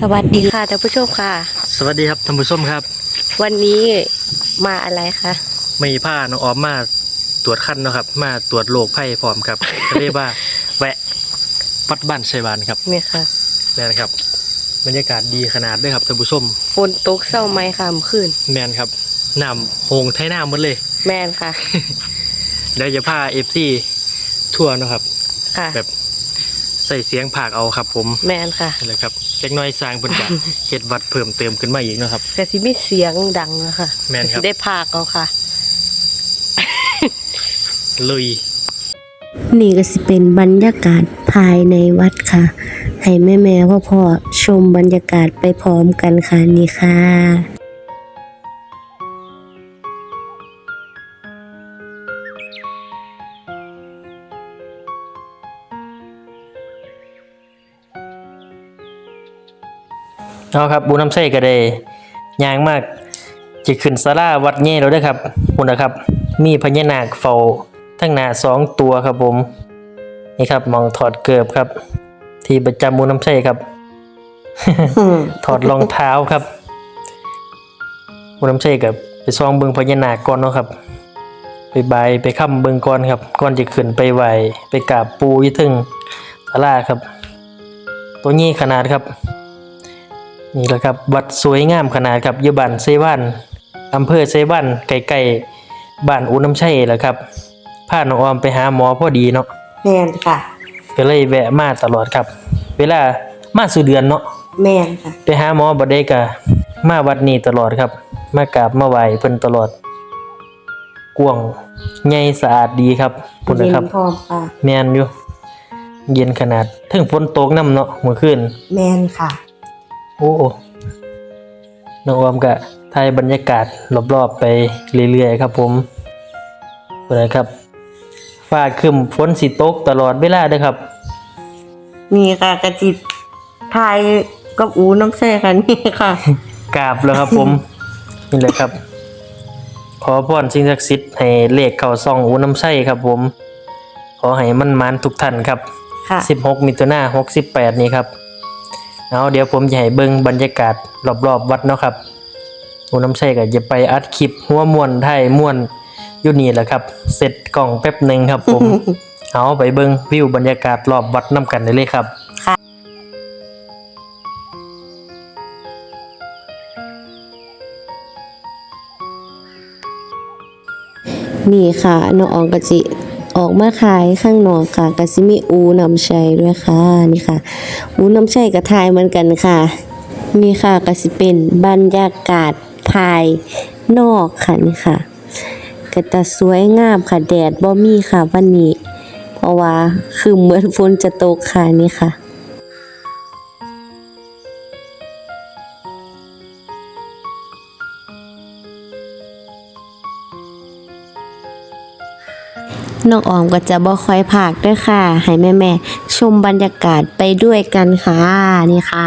สวัสดีค่ะท่านผู้ชมค่ะ สวัสดีครับท่านผู้ชมครับ วันนี้มาอะไรคะไม่ผ้าน้องออมมาตรวจคันเนาะครับ มาตรวจโรคไข้พร้อมครับก็เรียกว่าแวะวัดบ้านชัยวานครับเนี่ยค่ะนี่นะครับ บรรยากาศดีขนาดด้วยครับท่านผู้ชมฝนตกเศร้าไหมค่ะเมื่อคืนแมนครับน้ำโฮงไทยน้ำหมดเลย แมนค่ะเดี๋ยวจะพาเอฟซีทัวร์เนาะครับค่ะ แบบใส่เสียงผากเอาครับ ผมแมนค่ะนี่แหละครับ เล็กน้อยสร้างบนกะเฮ็ดวัดเพิ่มเติมขึ้นมาอีกเนาะครับ กระสิมีเสียงดังนะคะแม่นครับกสิได้พากเอาค่ะ ลุย นี่ก็สิเป็นบรรยากาศภายในวัดค่ะ ให้แม่แม่พ่อพ่อๆชมบรรยากาศไปพร้อมกันค่ะนี่ค่ะ เอาครับบุญน้ำใส่ก็ได้ยางมากจะขึ้นศาลาวัดเย่แล้วเด้อครับบุญนะครับ มีพญานาคเฝ้าทั้งหน้าสองตัวครับผมนี่ครับหมองถอดเกือบครับ ที่ประจำบุญน้ำใส่ครับ ถอดรองเท้าครับบุญน้ำใส่กับไปซองเบิงพญานาคก่อนเนาะครับ ไปบายไปค้ำเบิงก่อนครับก่อนจะขึ้นไปไหวไปกราบปูอยี่ถึงศาลาครับ ตัวนี้ขนาดครับ นี่แหละครับวัดสวยงามขนาดครับอยู่บ้านเซวันอำเภอเซวันใกล้ๆบ้านอุน้ำชัยแหละครับพาน้องออมไปหาหมอพอดีเนาะแมนค่ะ ก็เลยแวะมาตลอดครับ เวลามาสู่เดือนเนาะแมนค่ะ ไปหาหมอบ่ได้ก็มาวัดนี้ตลอดครับ มากราบมาไหว้เพิ่นตลอดกว้างใหญ่สะอาดดีครับพุ่นนะครับพร้อมค่ะ แม่นอยู่ เย็นขนาดถึงฝนตกนํเนาะเมื่อคืนแมนค่ะโอ้น้องออมก็ถ่ายบรรยากาศรอบๆไปเรื่อยๆครับผมเปิดครับฟ้าครึมฝนสิตกตลอดเวลาเด้อครับ นี่ค่ะกระจิตทายกับอูน้ำแซ่ค่ะนี่ค่ะ กราบแล้วครับผม นี่แหละครับ ขอพรสิ่งศักดิ์สิทธิ์ให้เลขเข้าซองอูน้ำใช่ครับผม ขอให้มันมันทุกท่านครับ ค่ะ 16มิถุนายน68 นี้ครับ เอาเดี๋ยวผมจะให้เบิ่งบรรยากาศรอบๆวัดเนาะครับอูน้ำใช่ก็จะไปอัดคลิปหัวม่วนไทยม่วนอยู่นี่แหละครับ เสร็จกล่องแป๊บหนึ่งครับผม เอาไปเบิ่งวิวบรรยากาศรอบวัดน้ำกันได้เลยครับนี่ค่ะน้องอองกะจิออกมาขายข้างนอกค่ะกะซิมีอูน้ำชัยด้วยค่ะนี่ค่ะ อูน้ำชัยกระทายเหมือนกันค่ะ นี่ค่ะกะสิเป็นบรรยากาศภายนอกค่ะนี่ค่ะก็จะสวยงามค่ะแดดบ่มีค่ะวันนี้ เพราะว่าคือเหมือนฝนจะตกค่ะนี่ค่ะ น้องออมก็จะบ่ค่อยพากด้วยค่ะ ให้แม่แม่ๆชมบรรยากาศไปด้วยกันค่ะนี่ค่ะ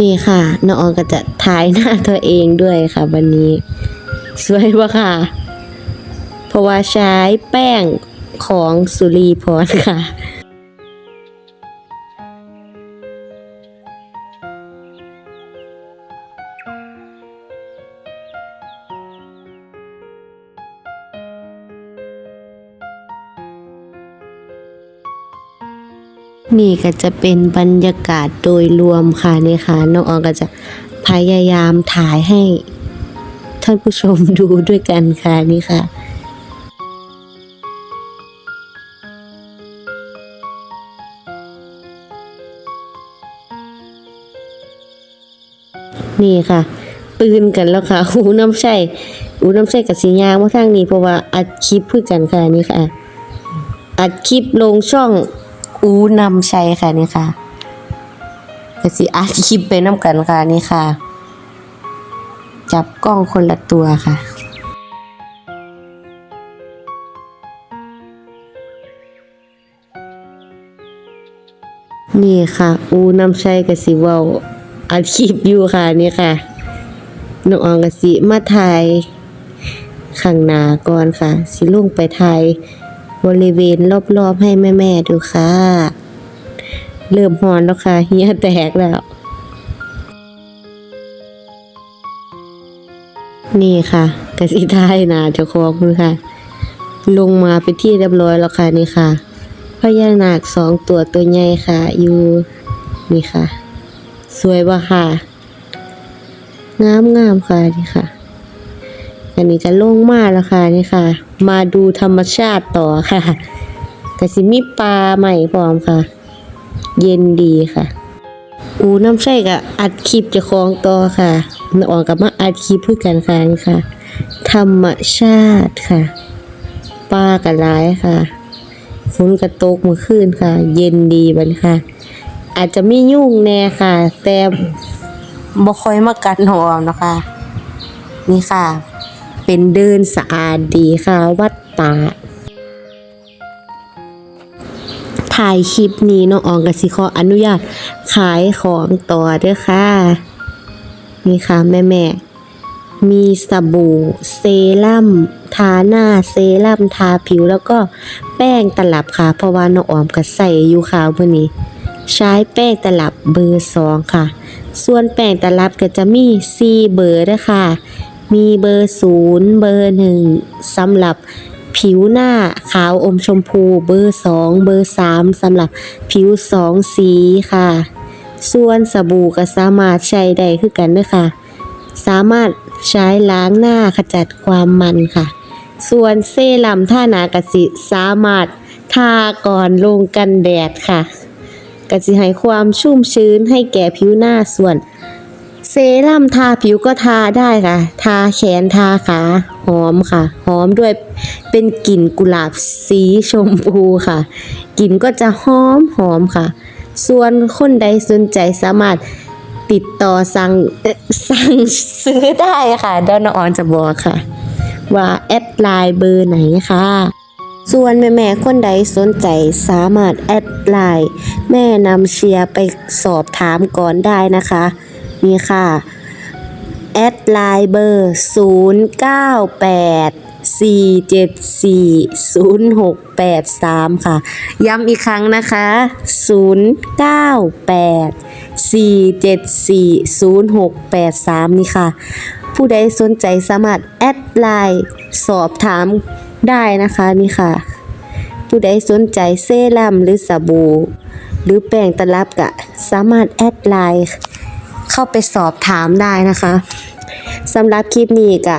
นี่ค่ะน้องออมก็จะถ่ายหน้าตัวเองด้วยค่ะวันนี้ สวยปะค่ะ เพราะว่าใช้แป้งของสุรีพรค่ะนี่ก็จะเป็นบรรยากาศโดยรวมค่ะนี่ค่ะน้องออก็จะพยายามถ่ายให้ ท่านผู้ชมดูด้วยกันค่ะนี่ค่ะนี่ค่ะ ตื่นกันแล้วค่ะหูน้ำใช่หูน้ำใช่กับสียางมาทางนี้เพราะว่าอัดคลิปเพื่อกันค่ะนี่ค่ะ อัดคลิปลงช่องอูนำชัยค่ะนี่ค่ะก็สิอัดคลิปไปน้ำกันค่ะนี่ค่ะ จับกล้องคนละตัวค่ะนี่ค่ะ อูน้ำชัยกสิเว้าอัดคลิปอยู่ค่ะนี่ค่ะน้องอองกสิมาถ่ายข้างหน้าก่อนค่ะ สิลุงไปถ่ายบริเวณรอบๆให้แม่ ๆ ดูค่ะ เริ่มฮอนแล้วค่ะ เฮียแตกแล้ว นี่ค่ะกสิทายนาเจ้าของคุณค่ะ ลงมาเป็นที่เรียบร้อยแล้วค่ะนี่ค่ะพญานาคสองตัวตัวใหญ่ค่ะ อยู่นี่ค่ะ สวยบ่ค่ะงามงามค่ะนี่ค่ะ อันนี้ก็ลงมาแล้วค่ะนี่ค่ะ มาดูธรรมชาติต่อค่ะกสิมีปลาใหม่พร้อมค่ะ เย็นดีค่ะ อูน้ำใช่กับอัดคลิปจะคลองต่อค่ะนออกกับมาอัดคลิปเพื่อกันค่ะนี่ค่ะ ธรรมชาติค่ะปลากับร้ายค่ะฝนกระตกเมื่อคืนค่ะ เย็นดีบันค่ะ อาจจะไม่ยุ่งแน่ค่ะ แต่บ่ค่อยมากัดหอมนะคะ นี่ค่ะ เป็นเดินสะอาดดีค่ะ วัดป่าถ่ายคลิปนี้น้องอองกับสิขออนุญาต ขายของต่อเด้อค่ะ นี่ค่ะแม่แม่มีสบู่เซรั่มทาหน้าเซรั่มทาผิวแล้วก็แป้งตลับค่ะ เพราะว่าน้องออมก็ใส่อยู่ค่ะวันนี้ ใช้แป้งตลับเบอร์สองค่ะ ส่วนแป้งตลับก็จะมี4เบอร์นะคะมีเบอร์ศูนย์เบอร์หนึ่งสำหรับผิวหน้าขาวอมชมพูเบอร์สองเบอร์สามสำหรับผิวสองสีค่ะ ส่วนสบู่ก็สามารถใช้ได้คือกันเด้วยค่ะ สามารถใช้ล้างหน้าขจัดความมันค่ะ ส่วนเซรั่มท่านากสิสามารถทาก่อนลงกันแดดค่ะกสิให้ความชุ่มชื้นให้แก่ผิวหน้าส่วน เซรั่มทาผิวก็ทาได้ค่ะ ทาแขนทาขาหอมค่ะ หอมด้วยเป็นกลิ่นกุหลาบสีชมพูค่ะ กลิ่นก็จะหอมหอมค่ะ ส่วนคนใดสนใจสามารถติดต่อสั่งสั่งซื้อได้ค่ะดยวน้ออนจะบอกค่ะ ว่าแอดไลน์เบอร์ไหนค่ะ ส่วนแม่แม่คนใดสนใจสามารถแอดไลน์แม่นำเชียร์ไปสอบถามก่อนได้นะคะ นี่ค่ะแอดไลน์เบอร์ 4740683 ค่ะ ย้ำอีกครั้งนะคะ 0984740683 นี่ค่ะ ผู้ใดสนใจสามารถแอดไลน์สอบถามได้นะคะนี่ค่ะ ผู้ใดสนใจเซรั่มหรือสบู่หรือแป้งตลับกะสามารถแอดไลน์เข้าไปสอบถามได้นะคะสำหรับคลิปนี้กะ